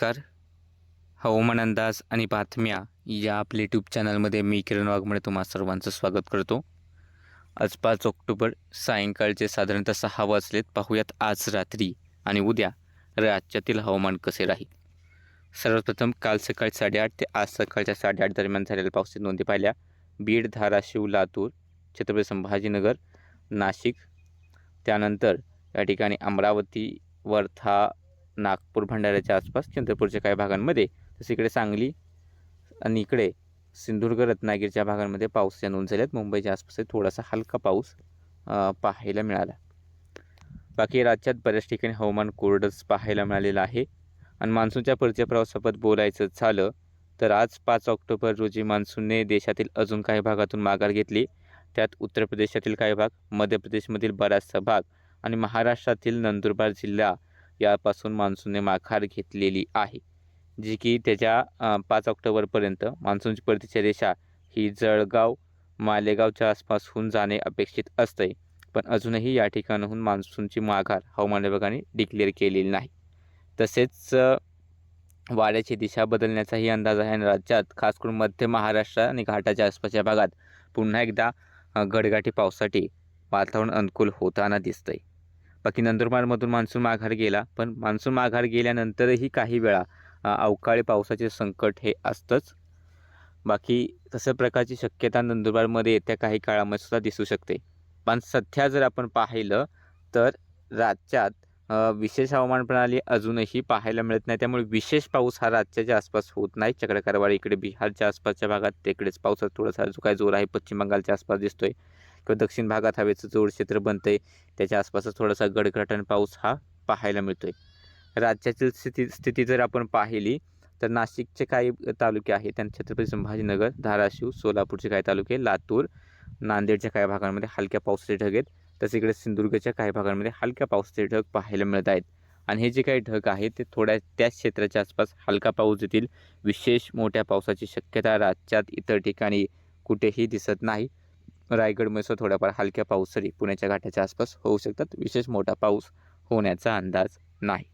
नमस्कार. हवामान अंदाज आणि बातम्या या आपल्या यूट्यूब चॅनलमध्ये मी किरण वाघमोडे तुम्हा सर्वांचं स्वागत करतो. आज पाच ऑक्टोबर सायंकाळचे साधारणतः सहा वाजलेत. पाहूयात आज रात्री आणि उद्या राज्यातील हवामान कसे राहील. सर्वप्रथम काल सकाळी साडेआठ ते आज सकाळच्या साडेआठ दरम्यान झालेल्या पावसाची नोंदी पाहिल्या. बीड धाराशिव लातूर छत्रपती संभाजीनगर नाशिक. त्यानंतर या ठिकाणी अमरावती वर्धा नागपूर भंडाऱ्याच्या आसपास चंद्रपूरच्या काही भागांमध्ये. तसं इकडे सांगली आणि इकडे सिंधुदुर्ग रत्नागिरीच्या भागांमध्ये पावसाच्या नोंद झाल्यात. मुंबईच्या आसपास थोडासा हलका पाऊस पाहायला मिळाला. बाकी राज्यात बऱ्याच ठिकाणी हवामान कोरडंच पाहायला मिळालेलं आहे. आणि मान्सूनच्या परतीच्या प्रवासाबाबत बोलायचं झालं तर आज पाच ऑक्टोबर रोजी मान्सूनने देशातील अजून काही भागातून माघार घेतली. त्यात उत्तर प्रदेशातील काही भाग मध्य प्रदेशमधील बराचसा भाग आणि महाराष्ट्रातील नंदुरबार जिल्हा यापासून मान्सूनने माघार घेतलेली आहे. जी की त्याच्या पाच ऑक्टोबरपर्यंत मान्सूनची परतीची रेषा ही जळगाव मालेगावच्या आसपास होऊन जाणे अपेक्षित असते पण अजूनही या ठिकाणाहून मान्सूनची माघार हवामान विभागाने डिक्लेअर केलेली नाही. तसेच वाऱ्याची दिशा बदलण्याचाही अंदाज आहे आणि राज्यात खास करून मध्य महाराष्ट्र आणि घाटाच्या आसपासच्या भागात पुन्हा एकदा गडगाठी पावसासाठी वातावरण अनुकूल होताना दिसतंय. बाकी नंदुरबारमधून मान्सून माघार गेला पण मान्सून माघार गेल्यानंतरही काही वेळा अवकाळी पावसाचे संकट हे असतंच. बाकी तशा प्रकारची शक्यता नंदुरबारमध्ये येत्या काही काळामध्ये सुद्धा दिसू शकते. पण सध्या जर आपण पाहिलं तर राज्यात विशेष हवामान प्रणाली अजूनही पाहायला मिळत नाही. त्यामुळे विशेष पाऊस हा राज्याच्या आसपास होत नाही. चक्रकारवाडी इकडे बिहारच्या आसपासच्या भागात तिकडेच पावसाचा थोडासा जो काय जोर आहे पश्चिम बंगालच्या आसपास दिसतोय. किंवा दक्षिण भागात हवेचं जोड क्षेत्र बनतंय. त्याच्या आसपासच थोडासा गडगडाट पाऊस हा पाहायला मिळतोय. राज्यातील स्थिती स्थिती जर आपण पाहिली तर नाशिकचे काही तालुके आहेत. त्यांना छत्रपती संभाजीनगर धाराशिव सोलापूरचे काही तालुके लातूर नांदेडच्या काही भागांमध्ये हलक्या पावसाचे ढग आहेत. तसेच इकडे सिंधुदुर्गच्या काही भागांमध्ये हलक्या पावसाचे ढग पाहायला मिळत आहेत. आणि हे जे काही ढग आहेत ते थोड्या त्याच क्षेत्राच्या आसपास हलका पाऊस देतील. विशेष मोठ्या पावसाची शक्यता राज्यात इतर ठिकाणी कुठेही दिसत नाही. रायगडमध्ये सुद्धा थोड्याफार हलक्या पाऊस पुण्याच्या घाटाच्या आसपास होऊ शकतात. विशेष मोठा पाऊस होण्याचा अंदाज नाही.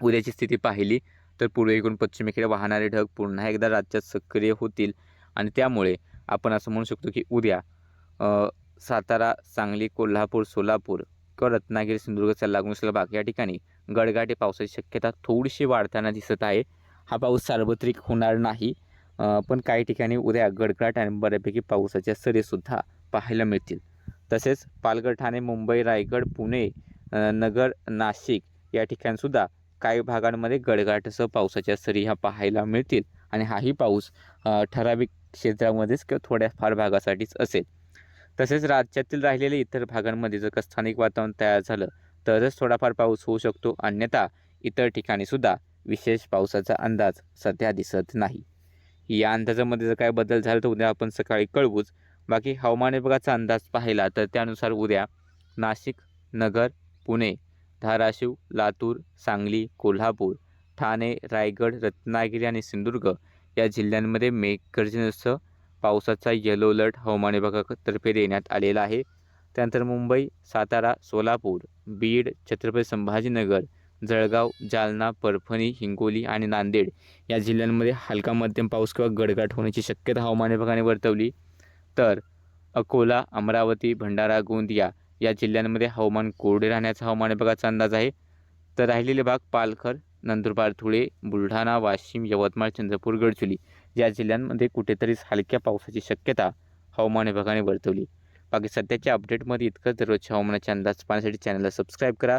उद्याची स्थिती पाहिली तर पूर्वेकडून पश्चिमेकडे वाहणारे ढग पुन्हा एकदा राज्यात सक्रिय होतील आणि त्यामुळे आपण असं म्हणू शकतो की उद्या सातारा सांगली कोल्हापूर सोलापूर किंवा रत्नागिरी सिंधुदुर्गचा लागून भाग या ठिकाणी गडगाटे पावसाची शक्यता थोडीशी वाढताना दिसत आहे. हा पाऊस सार्वत्रिक होणार नाही. पण काही ठिकाणी उद्या गडगडाट आणि बऱ्यापैकी पावसाच्या सरीसुद्धा पाहायला मिळतील. तसेच पालघर ठाणे मुंबई रायगड पुणे नगर नाशिक या ठिकाणसुद्धा काही भागांमध्ये गडगडाटसह पावसाच्या सरी ह्या पाहायला मिळतील आणि हाही पाऊस ठराविक क्षेत्रामध्येच किंवा थोड्याफार भागासाठीच असेल. तसेच राज्यातील राहिलेल्या इतर भागांमध्ये जर का स्थानिक वातावरण तयार झालं तरच थोडाफार पाऊस होऊ शकतो. अन्यथा इतर ठिकाणीसुद्धा विशेष पावसाचा अंदाज सध्या दिसत नाही. या अंदाजामध्ये जर काय बदल झाला तर उद्या आपण सकाळी कळवूच. बाकी हवामान विभागाचा अंदाज पाहिला तर त्यानुसार उद्या नाशिक नगर पुणे धाराशिव लातूर सांगली कोल्हापूर ठाणे रायगड रत्नागिरी आणि सिंधुदुर्ग या जिल्ह्यांमध्ये मेघगर्जनेसह पावसाचा येलो अलर्ट हवामान विभागातर्फे देण्यात आलेला आहे. त्यानंतर मुंबई सातारा सोलापूर बीड छत्रपती संभाजीनगर जळगाव जालना परभणी हिंगोली आणि नांदेड या जिल्ह्यांमध्ये हलका मध्यम पाऊस किंवा गडगाट होण्याची शक्यता हवामान विभागाने वर्तवली. तर अकोला अमरावती भंडारा गोंदिया या जिल्ह्यांमध्ये हवामान कोरडे राहण्याचा हवामान विभागाचा अंदाज आहे. तर राहिलेले भाग पालघर नंदुरबार धुळे बुलढाणा वाशिम यवतमाळ चंद्रपूर गडचुली या जिल्ह्यांमध्ये कुठेतरीच हलक्या पावसाची शक्यता हवामान विभागाने वर्तवली. बाकी सध्याच्या अपडेटमध्ये इतकंच. दररोजच्या हवामानाचे अंदाज पाहण्यासाठी चॅनलला सबस्क्राईब करा.